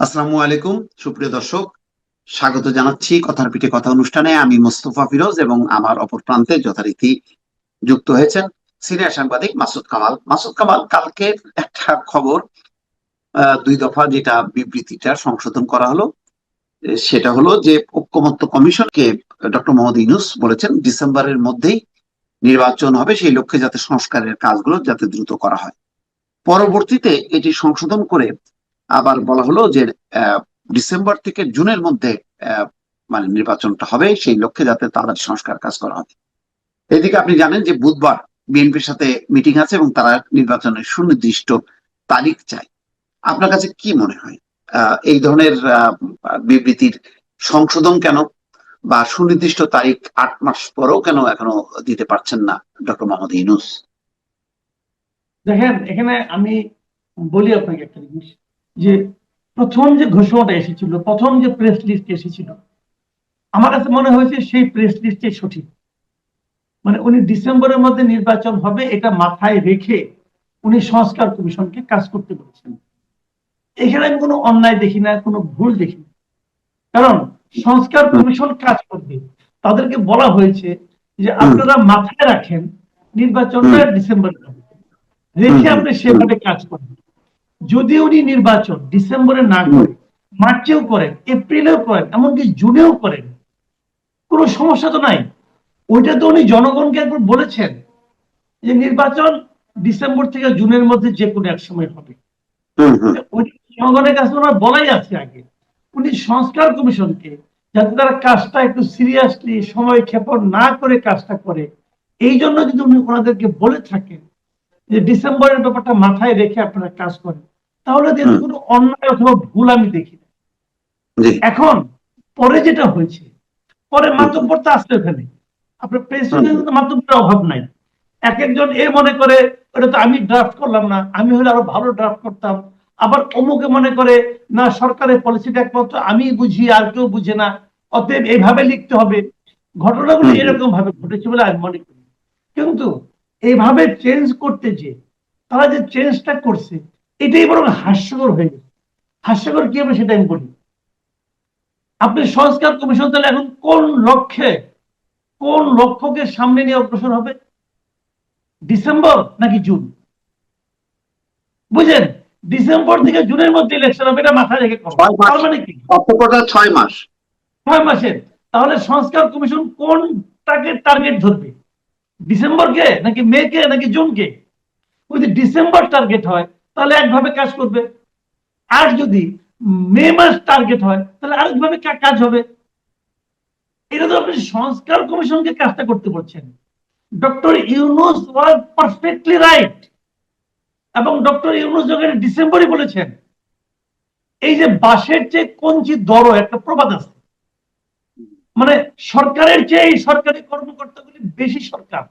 আসসালামু আলাইকুম, সুপ্রিয় দর্শক। স্বাগত জানাচ্ছি কথার পিঠে কথা অনুষ্ঠানে। আমি মোস্তফা ফিরোজ এবং আমার অপর প্রান্তে যথারীতি যুক্ত হয়েছেন সিনিয়র সাংবাদিক মাসুদ কামাল। মাসুদ কামাল, কালকে একটা খবর দুই দফা যেটা বিবৃতিটা সংশোধন করা হলো সেটা হলো যে ঐক্যমত্য কমিশনকে ডক্টর মোহাম্মদ ইউনুস বলেছেন, ডিসেম্বরের মধ্যেই নির্বাচন হবে, সেই লক্ষ্যে যাতে সংস্কারের কাজগুলো যাতে দ্রুত করা হয়। পরবর্তীতে এটি সংশোধন করে আবার বলা হলো যে ডিসেম্বর থেকে জুনের মধ্যে মানে নির্বাচনটা হবে, সেই লক্ষ্যে যাতে তাড়াতাড়ি সংস্কার কাজ করা হবে এদিকে আপনি জানেন যে বুধবার বিএনপির সাথে মিটিং আছে এবং তারা নির্বাচনের সুনির্দিষ্ট তারিখ চায়। আপনার কাছে কি মনে হয়? এই ধরনের বিবৃতির সংশোধন কেন বা সুনির্দিষ্ট তারিখ আট মাস পরেও কেন এখনও দিতে পারছেন না ডক্টর মোহাম্মদ ইনুস দেখেন, এখানে আমি বলি আপনাকে একটা জিনিস। যে প্রথম যে ঘোষণাটা এসেছিল প্রথম যে প্রেস লিস্ট এসেছিল আমার কাছে মনে হয়েছে সেই প্রেস লিস্টে সঠিক। মানে উনি ডিসেম্বরের মধ্যে নির্বাচন হবে এটা মাথায় রেখে উনি সংস্কার কমিশনকে কাজ করতে বলেছেন। এখানে আমি কোনো অন্যায় দেখি না কোনো ভুল দেখি না। কারণ সংস্কার কমিশন কাজ করবে। তাদেরকে বলা হয়েছে যে আপনারা মাথায় রাখেন নির্বাচনটা ডিসেম্বরে রেখে আপনি সেভাবে কাজ করেন যদি উনি নির্বাচন ডিসেম্বরে না করে মার্চেও করেন এপ্রিলেও করেন এমনকি জুনেও করেন কোনো সমস্যা তো নাই। ওইটা তো উনি জনগণকে একবার বলেছেন যে নির্বাচন ডিসেম্বর থেকে জুনের মধ্যে যে কোনো এক সময় হবে। জনগণের কাছে ওনার বলাই আছে আগে। উনি সংস্কার কমিশনকে যাতে তারা কাজটা একটু সিরিয়াসলি সময় ক্ষেপণ না করে কাজটা করে এই জন্য যদি উনি ওনাদেরকে বলে থাকেন যে ডিসেম্বরের ব্যাপারটা মাথায় রেখে আপনারা কাজ করেন তাহলে কিন্তু কোনো অন্যায় অথবা ভুল আমি দেখি না। এখন পরে যেটা হয়েছে পরে মাতব্বর তো আসলে ওখানে আপনার প্রেসিডেন্ট মাতব্বরের অভাব নাই। এক একজন এ মনে করে ওটা তো আমি ড্রাফট করলাম না। আমি হলে আরও ভালো ড্রাফট করতাম। আবার অমুকে মনে করে না সরকারের পলিসিটা একমাত্র আমি বুঝি আর কেউ বুঝে না। অতএব এইভাবে লিখতে হবে। ঘটনাগুলো। এরকম ভাবে ঘটেছে বলে আমি মনে করি। কিন্তু এইভাবে চেঞ্জ করতে যে তারা যে চেঞ্জটা করছে এটাই বরং হাস্যকর হয়ে গেছে। হাস্যকর কি হবে সেটা আমি বলি আপনি সংস্কার কমিশন তাহলে এখন কোন লক্ষ্যে কোন লক্ষ্যকে সামনে নিয়ে অগ্রসর হবে? ডিসেম্বর নাকি জুন? বুঝেন ডিসেম্বর থেকে জুনের মধ্যে ইলেকশন হবে এটা মাথায় রেখে ছয় মাস। তার মানে কি? ছয় মাস। ছয় মাসের। তাহলে সংস্কার কমিশন কোনটাকে টার্গেট ধরবে? ডিসেম্বরকে নাকি মে কে নাকি জুনকে? যদি ডিসেম্বর টার্গেট হয় তাহলে একভাবে কাজ করবে। আর যদি মে মাস টার্গেট হয়, তাহলে আরেকভাবে কাজ হবে। এটা তো আপনি সংস্কার কমিশনকে কাজটা করতে বলছেন। Doctor Yunus was perfectly right এবং ডক্টর ইউনুস যখন ডিসেম্বরই বলেছেন, এই যে বাসের চেয়ে কঞ্চি দর একটা প্রবাদ আছে। মানে সরকারের চেয়ে এই সরকারি কর্মকর্তাগুলি বেশি সরকার।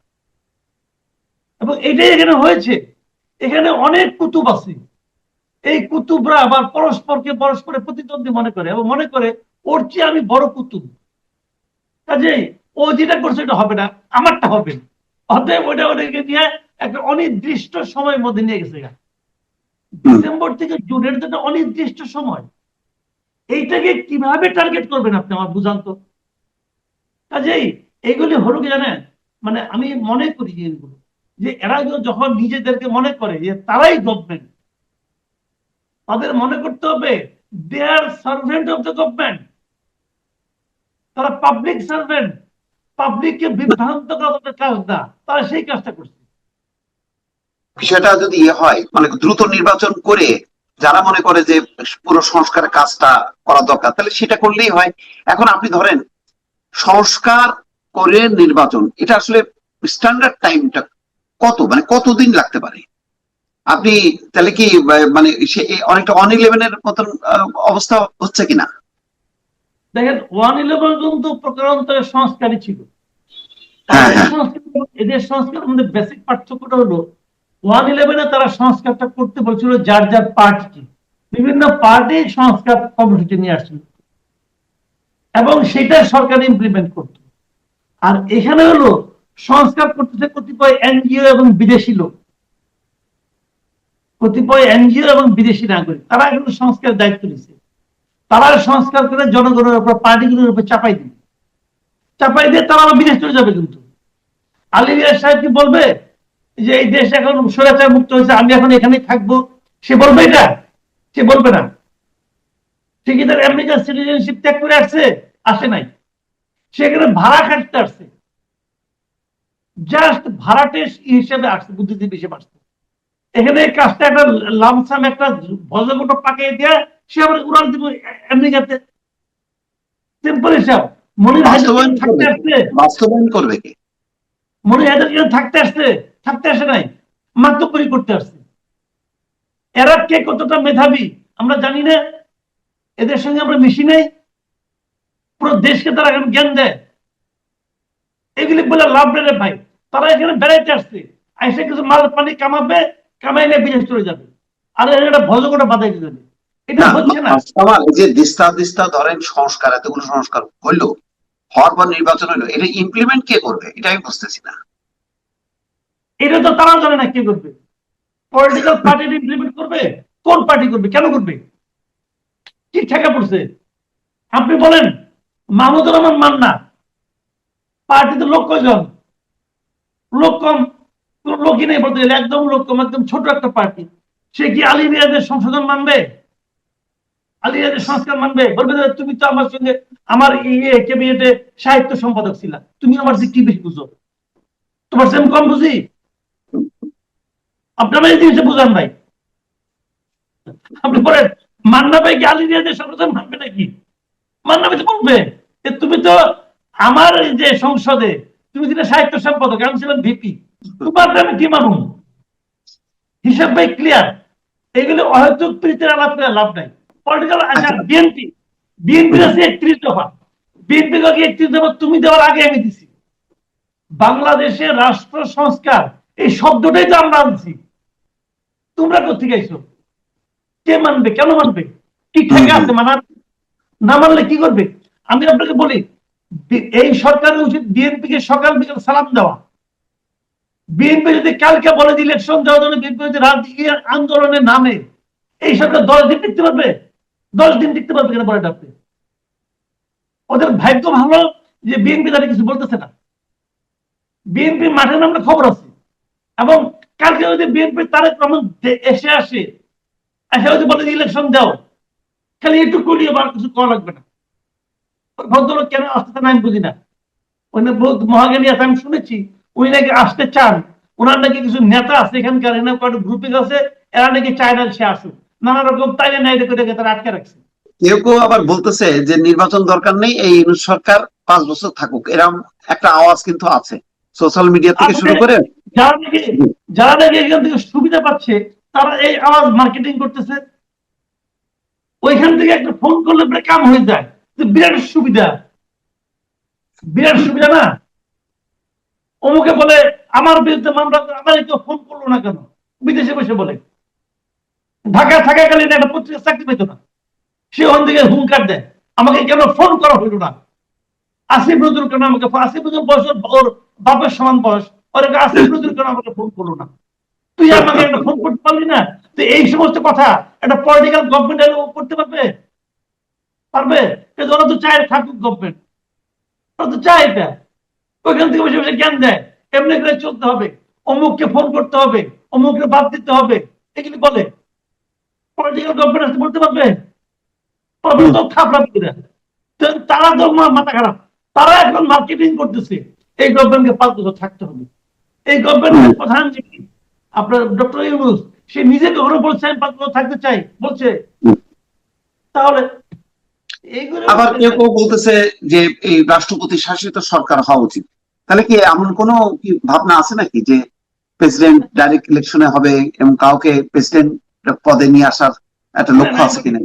এবং এটাই এখানে হয়েছে। এখানে অনেক কুতুব আছে। এই কুতুবরা আবার পরস্পরকে পরস্পরের প্রতিদ্বন্দ্বী মনে করে এবং মনে করে ওর চেয়ে আমি বড় কুতুব। কাজেই ও যেটা করছে এটা হবে না আমারটা হবে অতএব ওটা ওদেরকে নিয়ে একটা অনির্দিষ্ট সময়ের মধ্যে নিয়ে গেছে ডিসেম্বর থেকে জুনের জন্য অনির্দিষ্ট সময়। এইটাকে কীভাবে টার্গেট করবেন আপনি আমার বুঝান তো? কাজেই এইগুলি হলো কি জানেন? মানে আমি মনে করি যে এগুলো যে এরা যখন নিজেদেরকে মনে করে যে তারাই গভর্নমেন্ট, তাদের মনে করতে হবে they are servant of the government তারা পাবলিক সার্ভেন্ট পাবলিককে বিভ্রান্ত করা তাদের কাজ না, তারা সেই কাজটা করছে। বিষয়টা যদি ইয়ে হয় মানে দ্রুত নির্বাচন করে যারা মনে করে যে পুরো সংস্কারের কাজটা করা দরকার, তাহলে সেটা করলেই হয়। এখন আপনি ধরেন, সংস্কার করে নির্বাচন, এটা আসলে স্ট্যান্ডার্ড টাইমটা কত মানে কতদিন লাগতে পারে? আপনি তাহলে কি মানে সে অনেকটা অন ইলেভেনের মতন অবস্থা হচ্ছে কিনা? দেখেন ওয়ান ইলেভেন কিন্তু প্রকারান্তরে সংস্কারই ছিল। হ্যাঁ, এদের হ্যাঁ। সংস্কার- এদের সংস্কারের মধ্যে বেসিক পার্থক্যটা হলো ওয়ান ইলেভেনে তারা সংস্কারটা করতে বলছিল যার যার পার্টি বিভিন্ন পার্টি সংস্কার কর্মসূচি নিয়ে আসছিল। এবং সেটা সরকার ইমপ্লিমেন্ট করত। আর এখানে হলো সংস্কার করতেছে কতিপয় এনজিও এবং বিদেশি লোক। কতিপয় এনজিও এবং বিদেশি নাগরিক, তারা এখন সংস্কারের দায়িত্ব নিচ্ছে তারা সংস্কার করে জনগণের উপর, পার্টিগুলোর উপর চাপাই দিবে। চাপাই দিয়ে তারা আবার বিদেশ চলে যাবে কিন্তু। আলী রিয়াজ সাহেব কি বলবে? যে এই দেশ এখন স্বৈরাচার মুক্ত হয়েছে, আমি এখন এখানেই থাকব। সে বলবে এটা? সে বলবে না। সে কি তার আমেরিকার সিটিজেনশিপ ত্যাগ করে আসছে, আসে নাই। সেখানে ভাড়া খাটতে আসছে। জাস্ট ভাড়াটে হিসেবে আসছে বুদ্ধিজীবী হিসেবে আসছে। এখানে কাজটা একটা লামসাম একটা ভজগুটো পাকিয়ে দেয়া সে আবার উড়াল দিব আমেরিকাতে। সিম্পল হিসাব। মনির হায়দার থাকতে আসছে। বাস্তবায়ন করবে কে? মনির হায়দার থাকতে আসছে। থাকতে আসে নাই। মাত্রকরি করতে আসছে। এরা কে কতটা মেধাবী আমরা জানি না। এদের সঙ্গে আমরা মিশি নাই। পুরো দেশকে তারা জ্ঞান দেয়। এগুলি বলে লাভ নেই রে ভাই। তারা এখানে বেড়াইতে আসছে। আইসে কিছু মাল পানি কামাবে কামাইলে বিদেশ চলে যাবে। আর এটা ভজকটা বাধাই দিতে এটা হচ্ছে না? যে দিস্তা দিস্তা ধরেন সংস্কার এতগুলো সংস্কার হইল হওয়ার পর নির্বাচন হইল এটা ইমপ্লিমেন্ট কে করবে? এটা আমি বুঝতেছি না। এটা তো তারা জানে না কে করবে। পলিটিক্যাল পার্টি ইমপ্লিমেন্ট করবে? কোন পার্টি করবে? কেন করবে? কি ঠেকা পড়ছে? আপনি বলেন মাহমুদুর রহমান মান্না পার্টিতে লোক কয়জন? লোক কম লোকই নেই বলতে একদম লোক কম একদম ছোট একটা পার্টি। সে কি আলী রিয়াজের সংশোধন মানবে? আলী সংস্কার মানবে? বলবে তুমি তো আমার সঙ্গে, আমার ইয়ে ক্যাবিনেটে সাহিত্য সম্পাদক তুমি আমার যে কি বেশি বুঝো? তোমার সেম কম বুঝি? জিনিসটা বুঝান ভাই আপনি বলেন মান্না ভাই কি আলী সংশোধন মানবে নাকি? মান্না ভাই তো বলবে তুমি তো আমার যে সংসদে তুমি ছিলে সাহিত্য সম্পাদক আমি ছিলাম ভিপি তোমার আমি কি মানুষ হিসাব ভাই ক্লিয়ার এগুলো অহেতুক প্রীতির আলাপ করে লাভ নাই। পলিটিক্যাল আচ্ছা। বিএনপি বিএনপি আছে একত্রিশ দফা। বিএনপি কে একত্রিশ দফা? তুমি দেওয়ার আগে আমি দিছি। বাংলাদেশের রাষ্ট্র সংস্কার এই শব্দটাই তো আমরা আনছি। তোমরা কোথেকে আইছো? কে মানবে? কেন মানবে? কি থেকে আছে মানার? না মানলে কি করবে? আমি আপনাকে বলি এই সরকারের উচিত বিএনপি কে সকাল বিকাল সালাম দেওয়া। বিএনপি যদি কালকে বলে যে ইলেকশন দেওয়ার জন্য বিএনপি যদি রাজনীতি আন্দোলনের নামে, এই সরকার দশ দিন টিকতে পারবে? দশ দিন টিকতে পারবে কেন বলে আপনি? ওদের ভাগ্য ভালো যে বিএনপি তাদের কিছু বলতেছে না। বিএনপি মাঠে নামলে খবর আছে। এবং কালকে যদি বিএনপি তারেক রহমান এসে আসে, এসে যদি বলে ইলেকশন দাও খালি একটু করিয়ে আর কিছু করা লাগবে না। ভদ্রলোক কেন আসতে না আমি বুঝি না। উনি মহাজ্ঞানী আছে আমি শুনেছি। উনি নাকি আসতে চান। ওনার নাকি কিছু নেতা আছে এখানকার এখানে কয়েকটা গ্রুপিং আছে এরা নাকি চায় না সে আসুক। নানা রকম তাইলে নাই রেখে তারা আটকে রাখছে। কেউ কেউ আবার বলতেছে যে নির্বাচন দরকার নেই এই সরকার পাঁচ বছর থাকুক। এরকম একটা আওয়াজ কিন্তু আছে। সোশ্যাল মিডিয়া থেকে শুরু করে যারা নাকি যারা নাকি এখান থেকে সুবিধা পাচ্ছে তারা এই আওয়াজ মার্কেটিং করতেছে। ওইখান থেকে একটা ফোন করলে কাম হয়ে যায়। বিরাট সুবিধা। বিরাট সুবিধা না? অমুকে বলে, আমার বিরুদ্ধে মামলা আমার কেউ ফোন করল না কেন? বিদেশে বসে বলে। থাকাকালীন একটা পত্রিকা চাকরি পেত না। সে ওখান থেকে হুঙ্কার দেয়। আমাকে কেন ফোন করা হইল না? আসিফ নজরুল কেন আমাকে আসিফ নজরুল বয়স ওর বাপের সমান বয়স। ওর আসিফ নজরুল কেন আমাকে ফোন করল না? তুই আমাকে একটা ফোন করতে পারলি না? তো এই সমস্ত কথা একটা পলিটিক্যাল গভর্নমেন্ট করতে পারবে? পারবে? ওরা তো চায় থাকুক গভর্নমেন্ট ওরা তো চায় এটা। ওইখান থেকে বসে বসে জ্ঞান দেয়। এমনি করে চলতে হবে। অমুককে ফোন করতে হবে। অমুককে বাদ দিতে হবে। এগুলি বলে। পলিটিক্যাল গভর্নমেন্ট আসতে বলতে পারবে? পারবে তো খারাপ তারা তো মাথা খারাপ। তারা এখন মার্কেটিং করতেছে। এই গভর্নমেন্টকে পাঁচ বছর থাকতে হবে। এই গভর্নমেন্টের প্রধান যিনি আপনার ডক্টর ইউনুস সে নিজে কখনো বলছে আমি পাঁচ বছর থাকতে চাই। বলছে। তাহলে আবার কেউ কেউ বলতেছে যে এই রাষ্ট্রপতি শাসিত সরকার হওয়া উচিত। তাহলে কি এমন কোনো কি ভাবনা আছে নাকি যে প্রেসিডেন্ট ডাইরেক্ট ইলেকশনে হবে এবং কাউকে প্রেসিডেন্ট পদে নিয়ে আসার একটা লক্ষ্য আছে কিনা?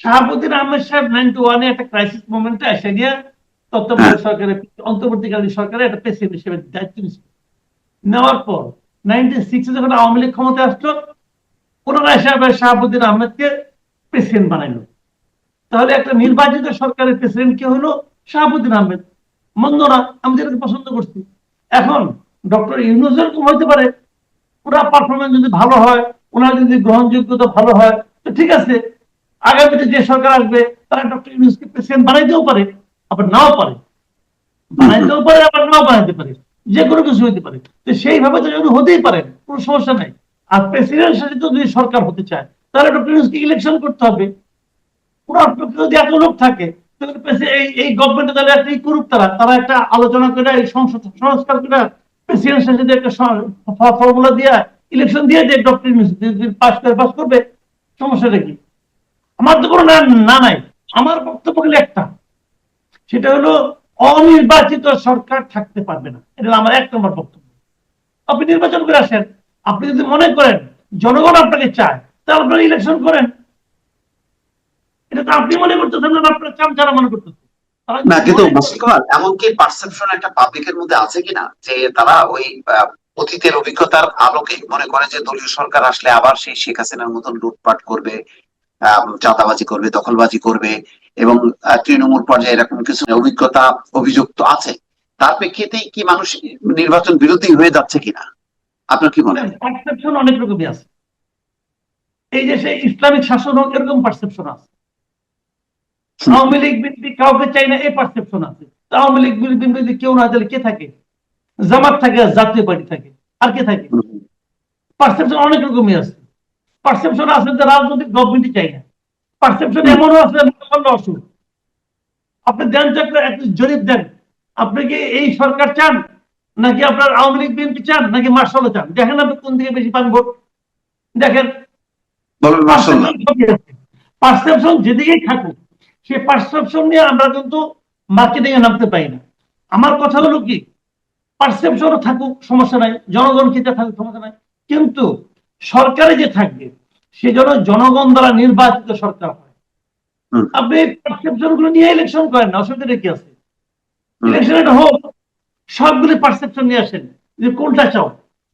শাহাবুদ্দিন আহমেদ সাহেব নাইনটি ওয়ানে একটা ক্রাইসিস মোমেন্টে এসে গিয়ে তত্ত্বাবধায়ক সরকারের অন্তর্বর্তীকালীন সরকারের একটা প্রেসিডেন্ট হিসেবে দায়িত্ব নেওয়ার পর নাইনটিন সিক্সে যখন আওয়ামী লীগ ক্ষমতায় আসলো পুনরায় সাহেব শাহাবুদ্দিন আহমেদকে প্রেসিডেন্ট বানাইলো। তাহলে একটা নির্বাচিত সরকারের প্রেসিডেন্ট কে হলো শাহাবুদ্দিন আহমেদ। মন্দ না আমি যেটাকে পছন্দ করছি। এখন ডক্টর ইউনুস এরকম হইতে পারে পুরা পারফরমেন্স যদি ভালো হয়, ওনার যদি গ্রহণযোগ্যতা ভালো হয়, তো ঠিক আছে, আগামীতে যে সরকার আসবে তারা ডক্টর ইউনুসকে প্রেসিডেন্ট বানাইতেও পারে, আবার নাও পারে। বানাইতেও পারে, আবার নাও বানাইতে পারে, যে কোনো কিছু হতে পারে। তো সেইভাবে তো যদি হতেই পারে, কোনো সমস্যা নাই। আর প্রেসিডেন্ট শাসিত যদি সরকার হতে চায়, তাহলে ডক্টর ইউনুসকে ইলেকশন করতে হবে। ওনার পক্ষে যদি এত লোক থাকে এই এই গভর্নমেন্টে তাহলে একটা করুক তারা। তারা একটা আলোচনা করে, এই সংসদ সংস্কার করে প্রেসিডেন্ট শাসিত একটা ফর্মুলা দিয়ে ইলেকশন দিয়ে যে ডক্টর পাস করে পাস করবে, সমস্যাটা কি? আমার তো কোনো না নাই। আমার বক্তব্য হলো একটা। সেটা হলো, অনির্বাচিত সরকার থাকতে পারবে না। এটা আমার এক নম্বর বক্তব্য। আপনি নির্বাচন করে আসেন। আপনি যদি মনে করেন, জনগণ আপনাকে চায়, তাহলে আপনারা ইলেকশন করেন। এটা তো আপনি মনে করতেছেন না আপনার চাম যারা মনে যদি না কিন্তু মনে এমনকি পারসেপশন একটা পাবলিকের মধ্যে আছে কিনা যে তারা ওই অতীতের অভিজ্ঞতার আলোকে মনে করে যে দলীয় সরকার আসলে আবার সেই শেখ হাসিনার মতন লুটপাট করবে চাঁদাবাজি করবে দখলবাজি করবে এবং তৃণমূল পর্যায়ে এরকম কিছু অভিজ্ঞতা অভিযুক্ত আছে। তার প্রেক্ষিতেই কি মানুষ নির্বাচন বিরোধী হয়ে যাচ্ছে কিনা? আপনার কি মনে হয়? পারসেপশন অনেক রকমই আছে। এই যে সেই ইসলামিক শাসন হোক এরকম পারসেপশন আছে। আওয়ামী লীগ বিএনপি কাউকে চাই না এই পারসেপশন আছে। আওয়ামী লীগ বিএনপি যদি কেউ না তাহলে কে থাকে? জামাত থাকে আর জাতীয় পার্টি থাকে। আর কে থাকে? পারসেপশন অনেক রকমই আছে। পারসেপশন আছে যে রাজনৈতিক গভর্নমেন্টই চাই না। পারসেপশন এমনও আছে অসুখ আপনি দেন তো একটা জরিপ দেন। আপনি কি এই সরকার চান? নাকি আপনার আওয়ামী লীগ বিএনপি চান? নাকি মার্শাল চান? দেখেন আপনি কোন দিকে বেশি পান ভোট। দেখেন। পারসেপশন যেদিকেই থাকুক সেই পারসেপশন নিয়ে আমরা কিন্তু মার্কেটিং এ নামতে পারি না। আমার কথা হলো কি? পারসেপশনও থাকুক সমস্যা নাই। জনগণ কিতে থাকুক সমস্যা নাই। কিন্তু সরকারে যে থাকবে সে যেন জনগণ দ্বারা নির্বাচিত সরকার হয়। আপনি পারসেপশনগুলো নিয়ে ইলেকশন করেন না অসুবিধা কি আছে। ইলেকশন এটা হোক সবগুলি পারসেপশন নিয়ে আসেন। যে কোনটা চাও?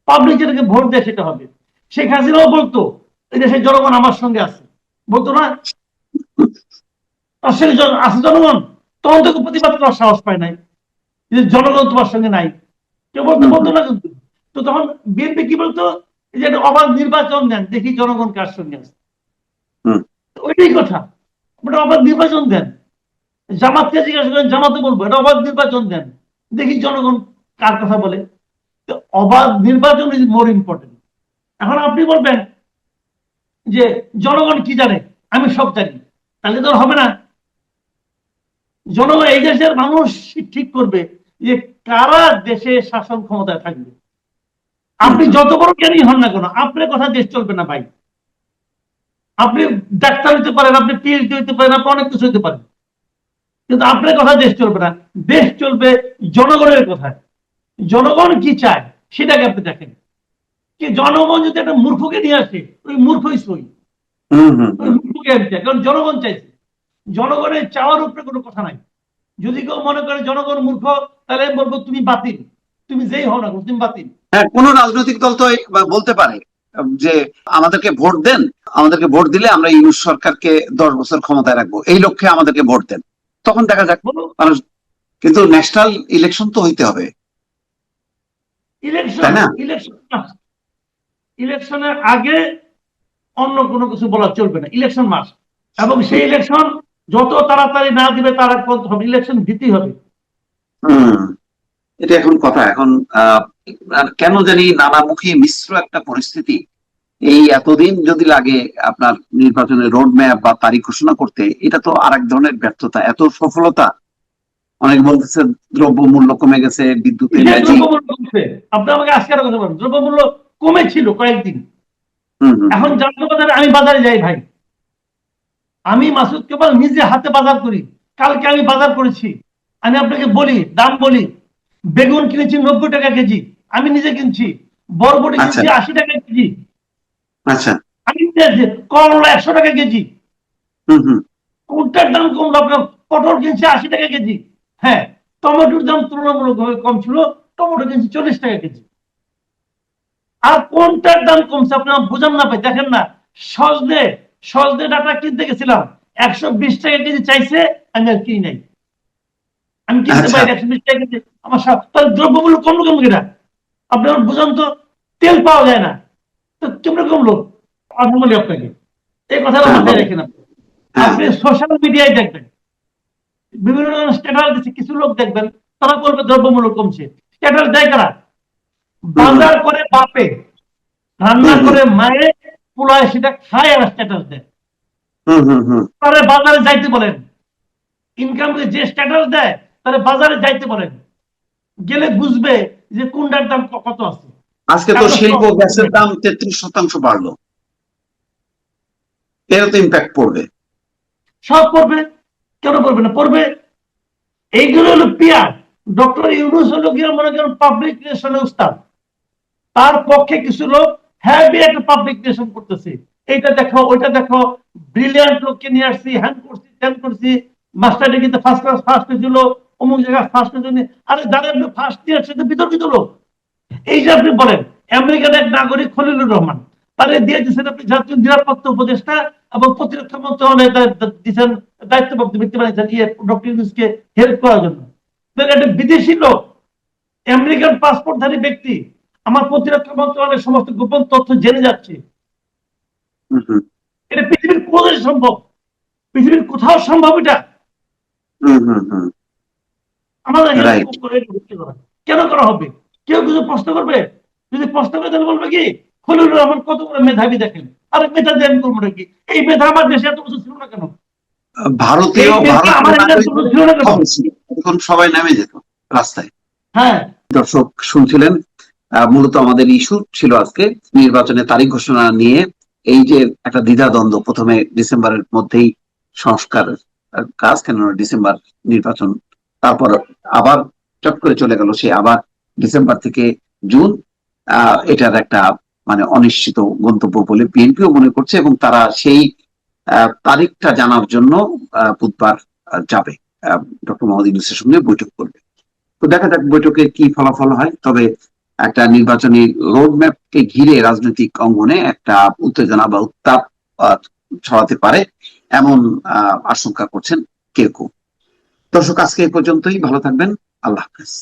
পাবলিক যেটাকে ভোট দেয় সেটা হবে। শেখ হাসিনাও বলতো এই দেশের জনগণ আমার সঙ্গে আছে। বলতো না? জন- আছে জনগণ তখন তোকে প্রতিবাদ করার সাহস পায় নাই। যে জনগণ তোমার সঙ্গে নাই। কেউ বলতো। বলতো না কিন্তু। তো তখন বিএনপি কি বলতো? এই যে একটা অবাধ নির্বাচন দেন দেখি জনগণ কার সঙ্গে আছে। ওইটাই কথা। ওটা অবাধ নির্বাচন দেন। জামাতকে জিজ্ঞাসা করেন জামাতে বলব এটা অবাধ নির্বাচন দেন। দেখি জনগণ কার কথা বলে। তো অবাধ নির্বাচন ইজ মোর ইম্পর্টেন্ট এখন আপনি বলবেন যে জনগণ কি জানে? আমি সব জানি। তাহলে তো হবে না। জনগণ এই দেশের মানুষ ঠিক করবে যে কারা দেশে শাসন ক্ষমতায় থাকবে। আপনি যত বড় জ্ঞানী হন না কেন আপনার কথা দেশ চলবে না ভাই। আপনি ডাক্তার হইতে পারেন আপনি পিএইচডি হইতে পারেন আপনি অনেক কিছু হইতে পারেন। কিন্তু আপনার কথা দেশ চলবে না দেশ চলবে জনগণের কথায় জনগণ কি চায় সেটাকে আপনি দেখেন। কি জনগণ যদি একটা মূর্খকে নিয়ে আসে ওই মূর্খই সই। ওই মূর্খকে কারণ জনগণ চাইছে। জনগণের চাওয়ার উপরে কোনো কথা নাই। যদি কেউ মনে করে জনগণ মূর্খ তাহলে আমি বলব তুমি বাতিল। তুমি যেই হও না কেন, তুমি বাতিল। হ্যাঁ কোন রাজনৈতিক দল তো বলতে পারে যে আমাদেরকে ভোট দেন। আমাদেরকে ভোট দিলে আমরা ইউনুস সরকারকে দশ বছর ক্ষমতায় রাখব। এই লক্ষ্যে আমাদেরকে ভোট দেন। তখন দেখা যাক। বলো। মানুষ কিন্তু ন্যাশনাল ইলেকশন তো হইতে হবে। ইলেকশন? ইলেকশন ইলেকশনের আগে অন্য কোনো কিছু বলা চলবে না। ইলেকশন মাস। এবং সেই ইলেকশন যত তাড়াতাড়ি না দিবে তার হবে ইলেকশন দিতেই হবে। এটা এখন কথা। এখন কেন জানি নানামুখী মিশ্র একটা পরিস্থিতি। এই এতদিন যদি লাগে আপনার নির্বাচনের রোড ম্যাপ বা তারিখ ঘোষণা করতে এটা তো আরেক ধরনের ব্যর্থতা। এত সফলতা অনেক বলতেছে দ্রব্য মূল্য কমে গেছে বিদ্যুতের আপনি আমাকে আজকে আর কথা বলেন। দ্রব্যমূল্য কমেছিল কয়েকদিন। এখন জানতে বাজারে আমি বাজারে যাই ভাই। আমি মাসুদ কেবল নিজে হাতে বাজার করি। কালকে আমি বাজার করেছি। আমি আপনাকে বলি দাম বলি। বেগুন কিনেছি নব্বই টাকা কেজি। আমি নিজে কিনছি। বরবটি আচ্ছা। কিনছি আশি টাকা কেজি। আচ্ছা। আমি করলা একশো টাকা কেজি। কোনটার দাম কমলো আপনার পটল কিনছি আশি টাকা কেজি। হ্যাঁ টমেটোর দাম তুলনামূলকভাবে কম ছিল টমেটো কিনছি চল্লিশ টাকা কেজি। আর কোনটার দাম কমছে আপনি আমার বোঝান না পাই দেখেন না। সজনে সজনে ডাটা কিনতে গেছিলাম। একশো বিশ টাকা কেজি চাইছে আমি আর কিনি নাই। আমি কিনতে আচ্ছা। পারি একশো বিশ টাকা কেজি। আমার সব তাহলে দ্রব্যমূল্য কমলো কেমন কিনা? আপনি আমার বোঝান তো তেল পাওয়া যায় না। তো কেমন কমলো? আপনাকে এই কথাটা হ্যাঁ, মাথায় বলো। রেখে না হ্যাঁ। আপনি সোশ্যাল মিডিয়ায় দেখবেন। বিভিন্ন ধরনের স্ট্যাটাস দিচ্ছে কিছু লোক দেখবেন তারা বলবে দ্রব্যমূল্য কমছে। স্ট্যাটাস দেয় কারা? বাজার করে বাপে রান্না। করে মায়ে পোলায় সেটা খায় আর স্ট্যাটাস দেয় তারা বাজারে যাইতে বলেন। ইনকাম যে স্ট্যাটাস দেয় তারা বাজারে যাইতে বলেন। গেলে বুঝবে যে কোনটার দাম কত আছে। আজকে তো শিল্প গ্যাসের দাম তেত্রিশ শতাংশ বাড়লো। এর তো ইম্প্যাক্ট পড়বে। সব পড়বে। কেন পড়বে না? পড়বে এইগুলো হলো পিয়ার ডক্টর ইউনুস হলো মনে করেন পাবলিক রিলেশনের উস্তাদ। তার পক্ষে কিছু লোক হ্যাভি একটা করতেছে। এইটা দেখো, ওইটা দেখো। ব্রিলিয়ান্ট লোককে নিয়ে আসছি হ্যান করছি করছি। মাস্টার ডিগ্রিতে ফার্স্ট ক্লাস ফার্স্ট হয়েছিল অমুক জায়গায় ফার্স্ট হয়েছিল আরে ফার্স্ট ইয়ার সেটা বিতর্কিত লোক। এই যে আপনি বলেন, আমেরিকার এক নাগরিক খলিলুর রহমান, তারে দিয়ে দিয়েছেন আপনি জাতীয় নিরাপত্তা উপদেষ্টা এবং প্রতিরক্ষা মন্ত্রণালয়ে দিয়েছেন, দায়িত্বপ্রাপ্ত ব্যক্তি বানিয়েছেন ইয়ে ডক্টর ইউনুসকে হেল্প করার জন্য। একটা বিদেশি লোক, আমেরিকান পাসপোর্টধারী ব্যক্তি। আমার প্রতিরক্ষা মন্ত্রণালয়ের সমস্ত গোপন তথ্য জেনে যাচ্ছে। এটা পৃথিবীর দেশে সম্ভব? পৃথিবীর কোথাও সম্ভব এটা? আমাদের. করে করা। কেন করা হবে? কেউ কিছু প্রশ্ন করবে? যদি প্রশ্ন করে তাহলে বলবে কি খলিলুর রহমান কত বড় মেধাবী দেখেন? আর মেধা আমি করব নাকি? এই মেধা আমার দেশে এত বছর ছিল না কেন? ভারতীয় এই দেশে আমার ভারতীয় এত বছর ছিল না কেন? কম ছিল। এখন সবাই নামে যেত রাস্তায়। হ্যাঁ। দর্শক শুনছিলেন মূলত আমাদের ইস্যু ছিল আজকে নির্বাচনের তারিখ ঘোষণা নিয়ে এই যে একটা দ্বিধাদ্বন্দ্ব প্রথমে ডিসেম্বরের মধ্যেই সংস্কার কাজ কেন ডিসেম্বর নির্বাচন, তারপর আবার চট করে চলে গেল, সে আবার ডিসেম্বর থেকে জুন এটার একটা মানে অনিশ্চিত গন্তব্য বলে বিএনপিও মনে করছে এবং তারা সেই তারিখটা জানার জন্য বুধবার যাবে ডক্টর মোহাম্মদ ইউনুসের সঙ্গে বৈঠক করবে। তো দেখা যাক বৈঠকে কি ফলাফল হয়, তবে একটা নির্বাচনী রোডম্যাপকে ঘিরে রাজনৈতিক অঙ্গনে একটা উত্তেজনা বা উত্তাপ ছড়াতে পারে এমন আশঙ্কা করছেন কেউ কেউ। দর্শক, আজকে এই পর্যন্তই। ভালো থাকবেন। আল্লাহ হাফেজ।